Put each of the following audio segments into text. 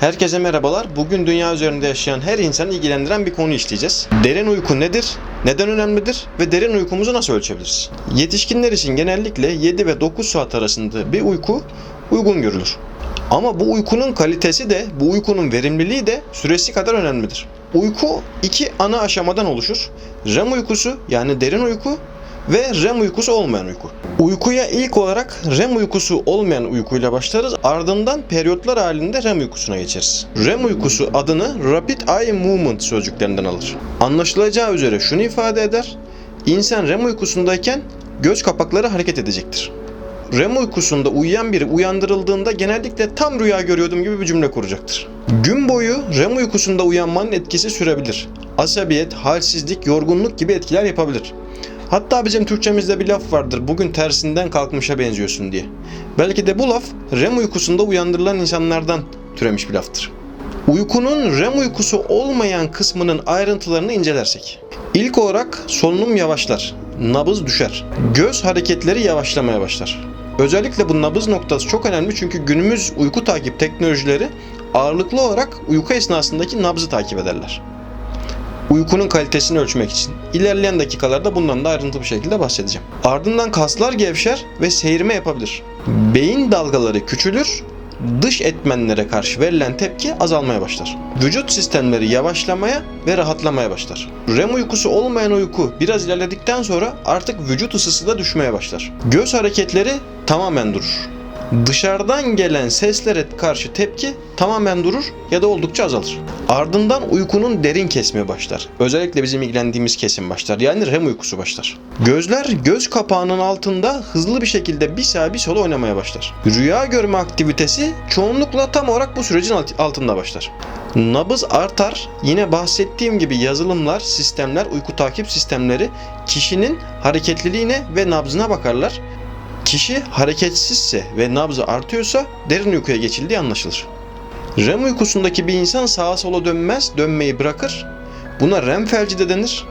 Herkese merhabalar. Bugün dünya üzerinde yaşayan her insanı ilgilendiren bir konu işleyeceğiz. Derin uyku nedir? Neden önemlidir? Ve derin uykumuzu nasıl ölçebiliriz? Yetişkinler için genellikle 7 ve 9 saat arasında bir uyku uygun görülür. Ama bu uykunun kalitesi de, bu uykunun verimliliği de süresi kadar önemlidir. Uyku iki ana aşamadan oluşur. REM uykusu yani derin uyku ve REM uykusu olmayan uyku. Uykuya ilk olarak REM uykusu olmayan uykuyla başlarız. Ardından periyotlar halinde REM uykusuna geçeriz. REM uykusu adını Rapid Eye Movement sözcüklerinden alır. Anlaşılacağı üzere şunu ifade eder. İnsan REM uykusundayken göz kapakları hareket edecektir. REM uykusunda uyuyan biri uyandırıldığında genellikle tam rüya görüyordum gibi bir cümle kuracaktır. Gün boyu REM uykusunda uyanmanın etkisi sürebilir. Asabiyet, halsizlik, yorgunluk gibi etkiler yapabilir. Hatta bizim Türkçemizde bir laf vardır. Bugün tersinden kalkmışa benziyorsun diye. Belki de bu laf REM uykusunda uyandırılan insanlardan türemiş bir laftır. Uykunun REM uykusu olmayan kısmının ayrıntılarını incelersek. İlk olarak solunum yavaşlar, nabız düşer, göz hareketleri yavaşlamaya başlar. Özellikle bu nabız noktası çok önemli çünkü günümüz uyku takip teknolojileri ağırlıklı olarak uyku esnasındaki nabzı takip ederler uykunun kalitesini ölçmek için. İlerleyen dakikalarda bundan da ayrıntılı bir şekilde bahsedeceğim. Ardından kaslar gevşer ve seyirme yapabilir. Beyin dalgaları küçülür, dış etmenlere karşı verilen tepki azalmaya başlar. Vücut sistemleri yavaşlamaya ve rahatlamaya başlar. REM uykusu olmayan uyku biraz ilerledikten sonra artık vücut ısısı da düşmeye başlar. Göz hareketleri tamamen durur. Dışarıdan gelen seslere karşı tepki tamamen durur ya da oldukça azalır. Ardından uykunun derin kesme başlar. Özellikle bizim ilgilendiğimiz kesim başlar. Yani REM uykusu başlar. Gözler göz kapağının altında hızlı bir şekilde bir sağa bir sola oynamaya başlar. Rüya görme aktivitesi çoğunlukla tam olarak bu sürecin alt- altında başlar. Nabız artar. Yine bahsettiğim gibi yazılımlar, sistemler, uyku takip sistemleri kişinin hareketliliğine ve nabzına bakarlar. Kişi hareketsizse ve nabzı artıyorsa derin uykuya geçildiği anlaşılır. REM uykusundaki bir insan sağa sola dönmez, dönmeyi bırakır. Buna REM felci de denir.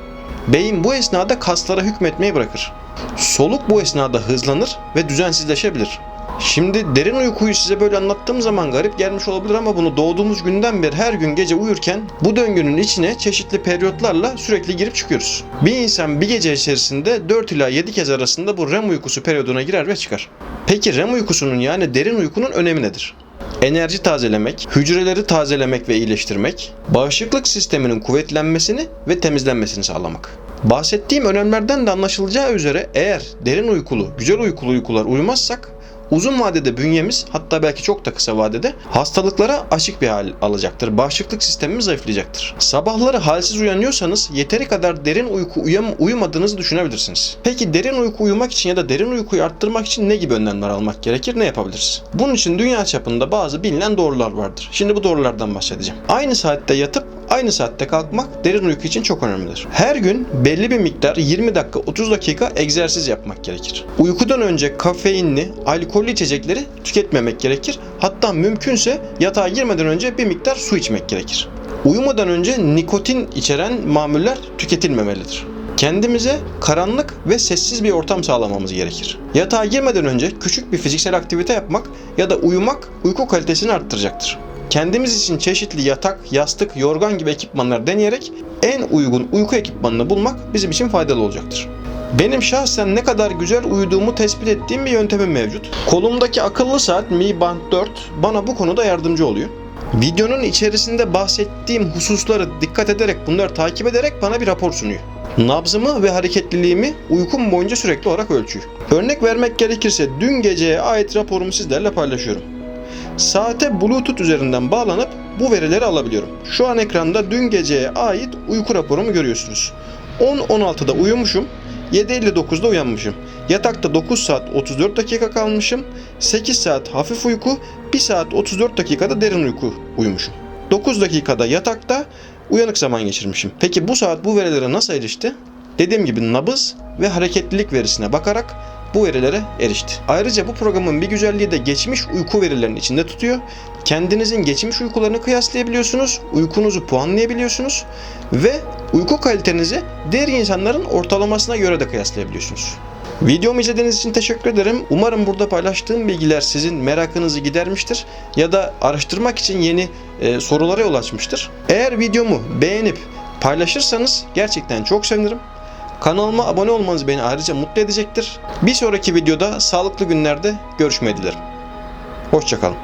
Beyin bu esnada kaslara hükmetmeyi bırakır. Soluk bu esnada hızlanır ve düzensizleşebilir. Şimdi derin uykuyu size böyle anlattığım zaman garip gelmiş olabilir ama bunu doğduğumuz günden beri her gün gece uyurken bu döngünün içine çeşitli periyotlarla sürekli girip çıkıyoruz. Bir insan bir gece içerisinde 4 ila 7 kez arasında bu REM uykusu periyoduna girer ve çıkar. Peki REM uykusunun yani derin uykunun önemi nedir? Enerji tazelemek, hücreleri tazelemek ve iyileştirmek, bağışıklık sisteminin kuvvetlenmesini ve temizlenmesini sağlamak. Bahsettiğim önemlerden de anlaşılacağı üzere eğer derin uykulu, güzel uykulu uykular uyumazsak uzun vadede bünyemiz hatta belki çok da kısa vadede hastalıklara açık bir hal alacaktır. Bağışıklık sistemimiz zayıflayacaktır. Sabahları halsiz uyanıyorsanız yeteri kadar derin uyku uyum, uyumadığınızı düşünebilirsiniz. Peki derin uyku uyumak için ya da derin uykuyu arttırmak için ne gibi önlemler almak gerekir? Ne yapabiliriz? Bunun için dünya çapında bazı bilinen doğrular vardır. Şimdi bu doğrulardan bahsedeceğim. Aynı saatte yatıp aynı saatte kalkmak derin uyku için çok önemlidir. Her gün belli bir miktar 20 dakika 30 dakika egzersiz yapmak gerekir. Uykudan önce kafeinli, alkollü içecekleri tüketmemek gerekir. Hatta mümkünse yatağa girmeden önce bir miktar su içmek gerekir. Uyumadan önce nikotin içeren mamuller tüketilmemelidir. Kendimize karanlık ve sessiz bir ortam sağlamamız gerekir. Yatağa girmeden önce küçük bir fiziksel aktivite yapmak ya da uyumak uyku kalitesini arttıracaktır. Kendimiz için çeşitli yatak, yastık, yorgan gibi ekipmanlar deneyerek en uygun uyku ekipmanını bulmak bizim için faydalı olacaktır. Benim şahsen ne kadar güzel uyuduğumu tespit ettiğim bir yöntemim mevcut. Kolumdaki akıllı saat Mi Band 4 bana bu konuda yardımcı oluyor. Videonun içerisinde bahsettiğim hususları dikkat ederek bunları takip ederek bana bir rapor sunuyor. Nabzımı ve hareketliliğimi uykum boyunca sürekli olarak ölçüyor. Örnek vermek gerekirse dün geceye ait raporumu sizlerle paylaşıyorum. Saate Bluetooth üzerinden bağlanıp bu verileri alabiliyorum. Şu an ekranda dün geceye ait uyku raporumu görüyorsunuz. 10.16'da uyumuşum, 7.59'da uyanmışım. Yatakta 9 saat 34 dakika kalmışım, 8 saat hafif uyku, 1 saat 34 dakikada derin uyku uyumuşum. 9 dakikada yatakta uyanık zaman geçirmişim. Peki bu saat bu verilere nasıl erişti? Dediğim gibi nabız ve hareketlilik verisine bakarak bu verilere erişti. Ayrıca bu programın bir güzelliği de geçmiş uyku verilerini içinde tutuyor. Kendinizin geçmiş uykularını kıyaslayabiliyorsunuz, uykunuzu puanlayabiliyorsunuz ve uyku kalitenizi diğer insanların ortalamasına göre de kıyaslayabiliyorsunuz. Videomu izlediğiniz için teşekkür ederim. Umarım burada paylaştığım bilgiler sizin merakınızı gidermiştir ya da araştırmak için yeni e, sorulara yol açmıştır. Eğer videomu beğenip paylaşırsanız gerçekten çok sevinirim. Kanalıma abone olmanız beni ayrıca mutlu edecektir. Bir sonraki videoda sağlıklı günlerde görüşmeyi dilerim. Hoşçakalın.